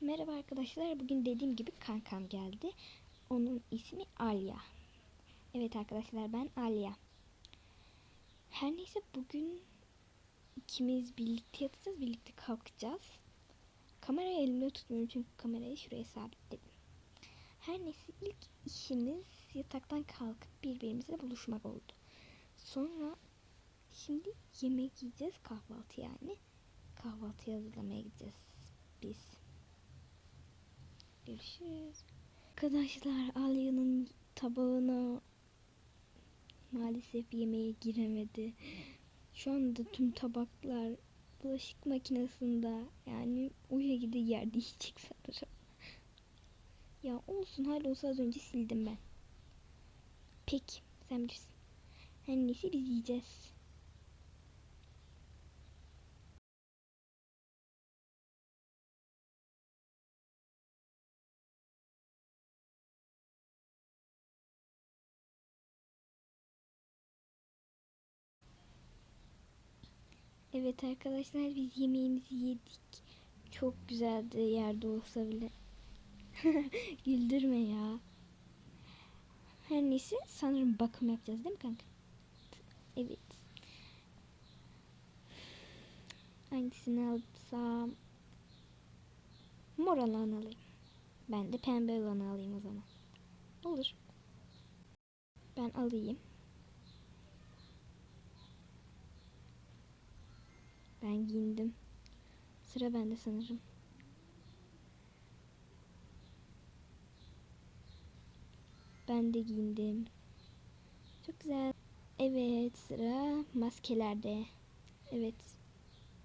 Merhaba arkadaşlar. Bugün dediğim gibi kankam geldi. Onun ismi Alya. Evet arkadaşlar ben Alya. Her neyse bugün ikimiz birlikte yatacağız. Birlikte kalkacağız. Kamerayı elimde tutmuyorum çünkü kamerayı şuraya sabitledim. Her neyse ilk işimiz yataktan kalkıp birbirimizle buluşmak oldu. Sonra şimdi yemek yiyeceğiz kahvaltı yani. Kahvaltı hazırlamaya gideceğiz biz. Görüşürüz. Arkadaşlar Alya'nın tabağına maalesef yemeğe giremedi. Şu anda tüm tabaklar bulaşık makinesinde yani o şekilde yerde yiyecek sanırım. Ya olsun hala olsa az önce sildim ben. Peki sen bilirsin. Her neyse biz yiyeceğiz. Evet arkadaşlar biz yemeğimizi yedik. Çok güzeldi yerde olsa bile. Güldürme ya. Her neyse sanırım bakım yapacağız değil mi kanka? Evet. Hangisini alsam? Mor olanı alayım. Ben de pembe olanı alayım o zaman. Olur. Ben alayım. Ben giyindim. Sıra bende sanırım. Ben de giyindim. Çok güzel. Evet sıra maskelerde. Evet.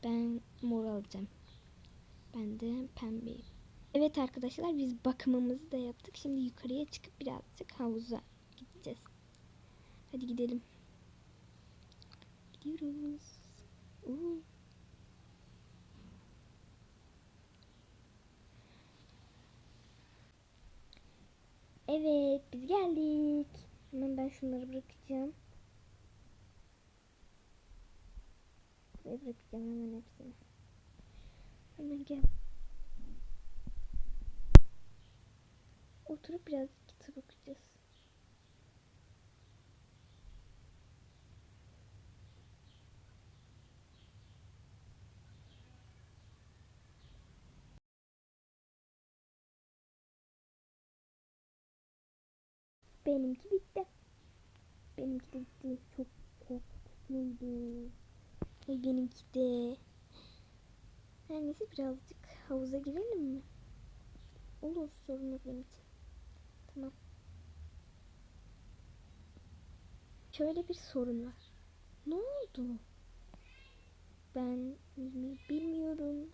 Ben mor alacağım. Ben de pembe. Evet arkadaşlar biz bakımımızı da yaptık. Şimdi yukarıya çıkıp birazcık havuza gideceğiz. Hadi gidelim. Gidiyoruz. Uuu. Evet biz geldik. Hemen ben şunları bırakacağım. Buraya bırakacağım hemen hepsini. Hemen gel. Oturup biraz Benimki bitti. Benimki de bitti. Çok korkutucuydu. Ve benimki de. Her neyse birazcık havuza girelim mi? Olur sorun yok benim için. Tamam. Şöyle bir sorun var. Ne oldu? Ben bilmiyorum.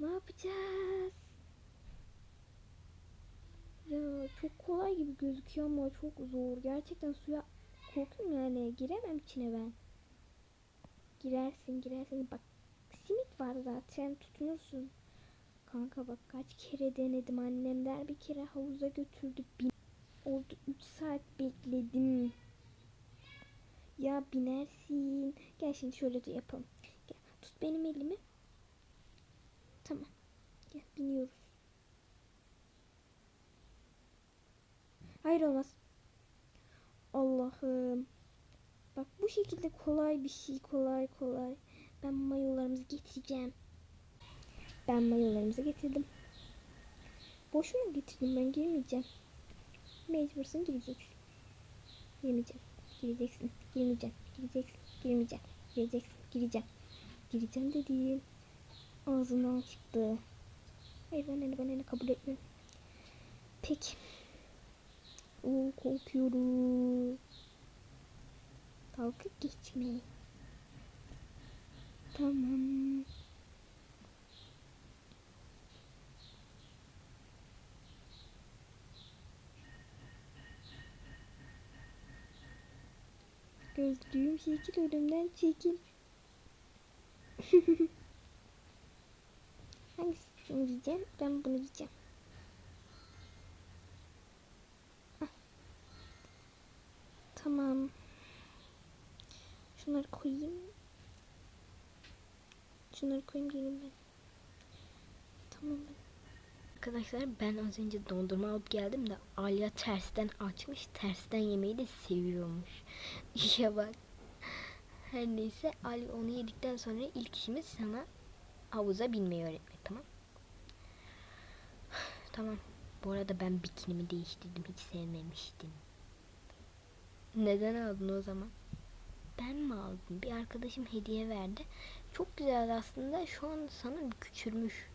Ne yapacağız? Ya çok kolay gibi gözüküyor ama çok zor. Gerçekten suya korkuyorum yani. Giremem içine ben. Girersin girersin. Bak simit var zaten tutunursun. Kanka bak kaç kere denedim. Annemler bir kere havuza götürdü. Bin Orada 3 saat bekledim. Ya binersin. Gel şimdi şöyle de yapalım. Gel tut benim elimi. Tamam. Gel biniyoruz. Hayır olmaz. Allah'ım. Bak bu şekilde kolay bir şey kolay kolay. Ben mayolarımızı getireceğim. Ben mayolarımızı getirdim. Boşuna getirdim ben girmeyeceğim. Mecbursun gireceksin. Girmeyeceğim. Gireceksin. Girmeyeceğim. Gireceksin. Girmeyeceğim. Gireceksin. Gireceğim. Gireceğim dediğim ağzından çıktı. Hayır ben onu kabul etmiyorum. Peki. Oo, korkuyorum. Dalga geçme. Tamam. Gördüğüm şekil önümden çekil. Hangisini giyeceğim? Ben bunu giyeceğim. Tamam. Şunları koyayım. Şunları koyayım gelin ben. Tamam ben. Arkadaşlar ben az önce dondurma alıp geldim de Alya tersten açmış. Tersten yemeyi de seviyormuş. İşe bak. Her neyse Ali onu yedikten sonra ilk işimiz sana havuza binmeyi öğretmek tamam. Tamam. Bu arada ben bikinimi değiştirdim. Hiç sevmemiştim. Neden aldın o zaman? Ben mi aldım? Bir arkadaşım hediye verdi. Çok güzel aslında. Şu an sanırım küçülmüş.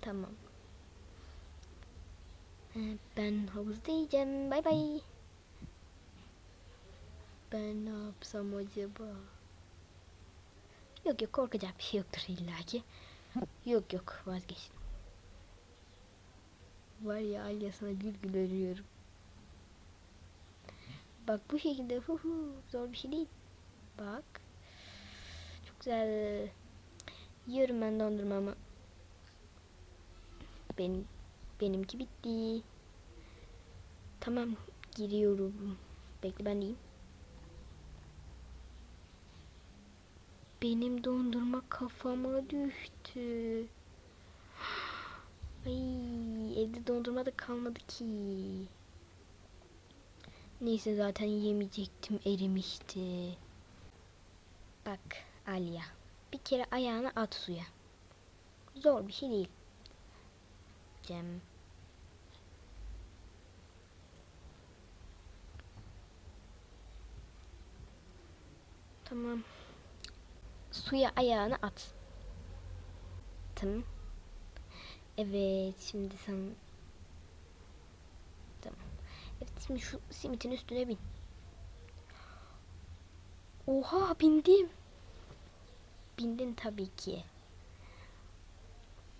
Tamam. Ee, Ben havuzda yiyeceğim. Bay bay. Ben ne yapsam acaba? Yok yok korkacak bir şey yoktur illaki. Yok yok vazgeçtim. Var ya Alya sana gül gül ölüyorum. Bak bu şekilde hu hu zor bir şey değil. Bak. Çok güzel. Yiyorum ben dondurmamı. Benim benimki bitti. Tamam giriyorum. Bekle ben diyeyim. Benim dondurma kafama düştü. Ay evde dondurma da kalmadı ki. Neyse zaten yemeyecektim erimişti. Bak Alya. Bir kere ayağını at suya. Zor bir şey değil. Cem. Tamam. Suya ayağını at. Tamam. Evet şimdi sen Tamam. Evet şimdi şu simitin üstüne bin. Oha bindim. Bindin tabii ki.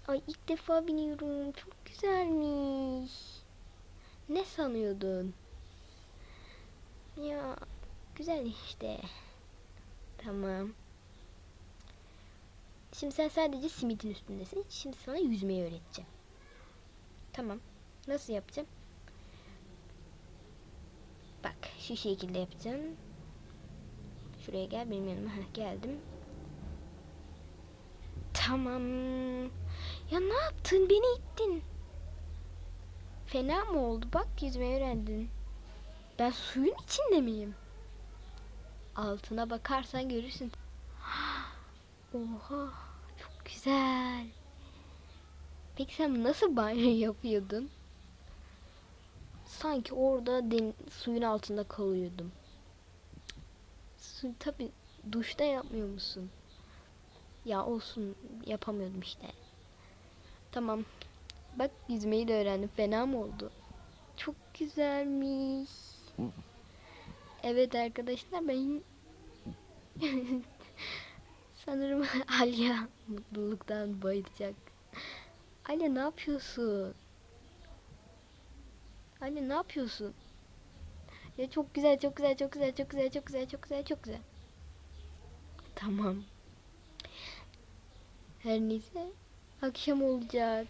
Ay ilk defa biniyorum. Çok güzelmiş. Ne sanıyordun? Ya güzel işte. Tamam. Şimdi sen sadece simitin üstündesin. Şimdi sana yüzmeyi öğreteceğim. Tamam. Nasıl yapacağım? Bak şu şekilde yapacağım. Şuraya gel benim yanıma. Heh, geldim. Tamam. Ya ne yaptın? Beni ittin. Fena mı oldu? Bak yüzmeyi öğrendin. Ben suyun içinde miyim? Altına bakarsan görürsün. Oha çok güzel. Peki sen nasıl banyo yapıyordun? Sanki orada den- suyun altında kalıyordum. Su tabi duşta yapmıyor musun? Ya olsun yapamıyordum işte. Tamam. Bak yüzmeyi de öğrendim. Fena mı oldu? Çok güzelmiş. Evet arkadaşlar ben sanırım Alya mutluluktan bayılacak. Alya ne yapıyorsun? Alya ne yapıyorsun? Ya çok güzel, çok güzel, çok güzel, çok güzel, çok güzel, çok güzel, çok güzel. Tamam. Her neyse akşam olacak.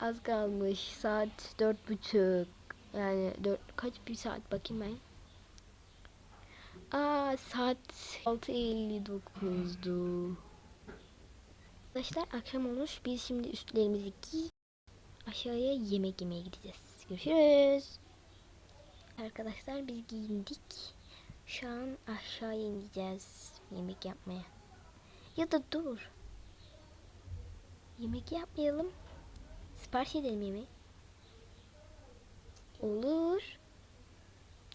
Az kalmış. Saat dört buçuk. Yani dört kaç bir saat bakayım ben. Aa saat 6.59'du. Arkadaşlar akşam olmuş. Biz şimdi üstlerimizi giy. Aşağıya yemek yemeye gideceğiz. Görüşürüz. Arkadaşlar biz giyindik. Şu an aşağıya ineceğiz yemek yapmaya. Ya da dur. Yemek yapmayalım. Sipariş edelim yemeği. Olur.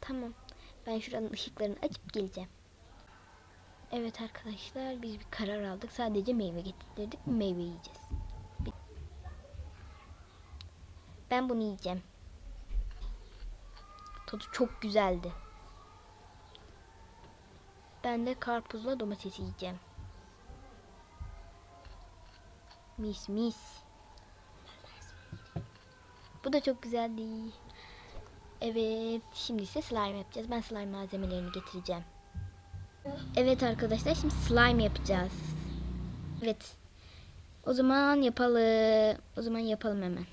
Tamam. Ben şuranın ışıklarını açıp geleceğim. Evet arkadaşlar biz bir karar aldık. Sadece meyve getirdik. Meyve yiyeceğiz. Ben bunu yiyeceğim. Tadı çok güzeldi. Ben de karpuzla domates yiyeceğim. Mis mis. Bu da çok güzeldi. Evet, şimdi ise slime yapacağız. Ben slime malzemelerini getireceğim. Evet arkadaşlar, şimdi slime yapacağız. Evet. O zaman yapalım. O zaman yapalım hemen.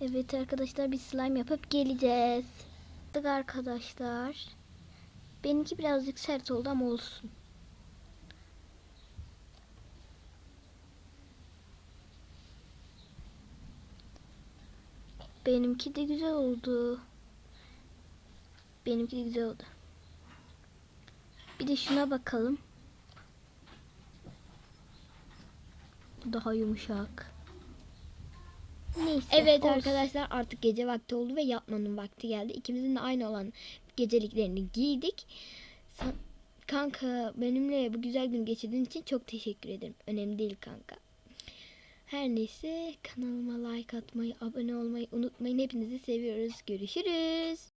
Evet arkadaşlar, biz slime yapıp geleceğiz. Arkadaşlar. Benimki birazcık sert oldu ama olsun. Benimki de güzel oldu. Benimki de güzel oldu. Bir de şuna bakalım. Bu daha yumuşak. Neyse. Evet olsun. arkadaşlar artık gece vakti oldu ve yatmanın vakti geldi. İkimizin de aynı olan geceliklerini giydik. Kanka benimle bu güzel gün geçirdiğin için çok teşekkür ederim. Önemli değil kanka. Her neyse kanalıma like atmayı, abone olmayı unutmayın. Hepinizi seviyoruz. Görüşürüz.